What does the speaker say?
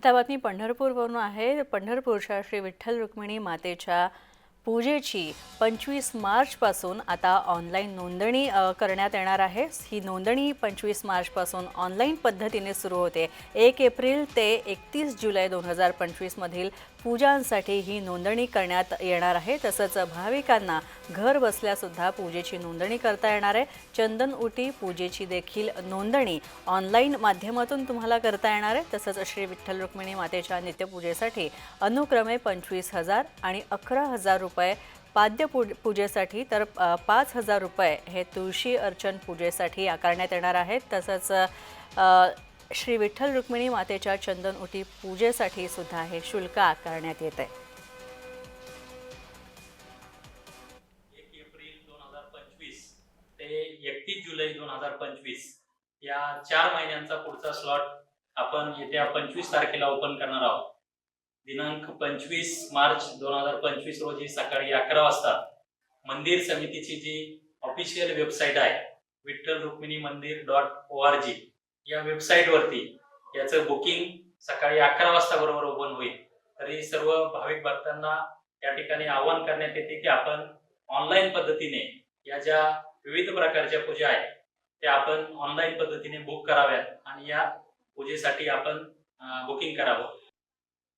आता बातमी पंढरपूरवरून आहे. पंढरपूरच्या श्री विठ्ठल रुक्मिणी मातेच्या पूजेची पंचवीस मार्चपासून आता ऑनलाईन नोंदणी करण्यात येणार आहे. ही नोंदणी पंचवीस मार्चपासून ऑनलाईन पद्धतीने सुरू होते. एक एप्रिल ते एकतीस जुलै दोन हजार पंचवीसमधील पूजांसाठी ही नोंदणी करण्यात येणार आहे. तसंच भाविकांना घर बसल्यासुद्धा पूजेची नोंदणी करता येणार आहे. चंदन उटी पूजेची देखील नोंदणी ऑनलाईन माध्यमातून तुम्हाला करता येणार आहे. तसंच श्री विठ्ठल रुक्मिणी मातेच्या नित्यपूजेसाठी अनुक्रमे पंचवीस हजार आणि अकरा हजार रुपये पाद्य पू पूजेसाठी तर पाच हजार रुपये हे तुळशी अर्चन पूजेसाठी आकारण्यात येणार आहेत. तसंच श्री विठ्ठल रुक्मिणी मातेच्या चंदन उटी पूजेसाठी सुद्धा हे शुल्क आकारण्यात येत आहे. एक एप्रिल दोन हजार पंचवीस ते एकतीस जुलै दोन हजार पंचवीस या चार महिन्यांचा पुढचा स्लॉट आपण येत्या पंचवीस तारखेला ओपन करणार आहोत. दिनांक पंचवीस मार्च दोन हजार पंचवीस रोजी सकाळी अकरा वाजता मंदिर समितीची जी ऑफिशियल वेबसाईट आहे विठ्ठल रुक्मिणी मंदिर डॉट ओ आर जी या वेबसाईटवरती याचं बुकिंग सकाळी अकरा वाजता बरोबर ओपन होईल. तरी सर्व भाविक भक्तांना या ठिकाणी आवाहन करण्यात येते की आपण ऑनलाईन पद्धतीने या ज्या विविध प्रकारच्या पूजा आहेत त्या आपण ऑनलाईन पद्धतीने बुक कराव्यात आणि या पूजेसाठी आपण बुकिंग करावं.